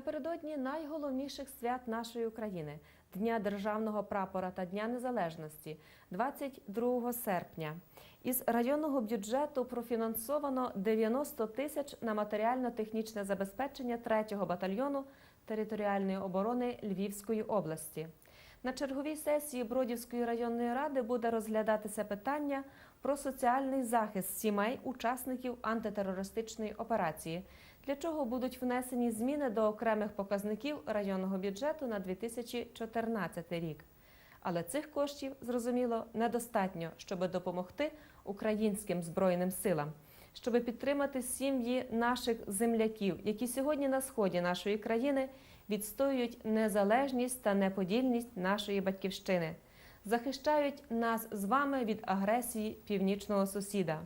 Напередодні найголовніших свят нашої України Дня Державного прапора та Дня Незалежності 22 серпня. Із районного бюджету профінансовано 90 тисяч на матеріально-технічне забезпечення 3-го батальйону територіальної оборони Львівської області. На черговій сесії Бродівської районної ради буде розглядатися питання про соціальний захист сімей учасників антитерористичної операції, для чого будуть внесені зміни до окремих показників районного бюджету на 2014 рік. Але цих коштів, зрозуміло, недостатньо, щоб допомогти українським збройним силам, щоб підтримати сім'ї наших земляків, які сьогодні на сході нашої країни відстоюють незалежність та неподільність нашої батьківщини, захищають нас з вами від агресії північного сусіда.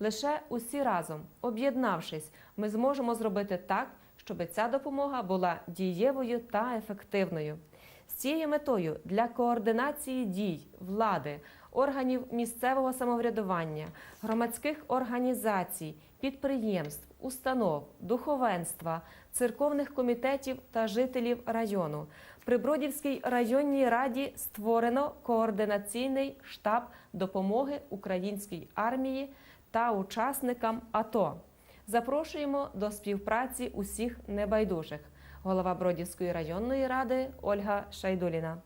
Лише усі разом, об'єднавшись, ми зможемо зробити так, щоб ця допомога була дієвою та ефективною. Цією метою для координації дій влади, органів місцевого самоврядування, громадських організацій, підприємств, установ, духовенства, церковних комітетів та жителів району при Бродівській районній раді створено координаційний штаб допомоги українській армії та учасникам АТО. Запрошуємо до співпраці усіх небайдужих. Голова Бродівської районної ради Ольга Шайдуліна.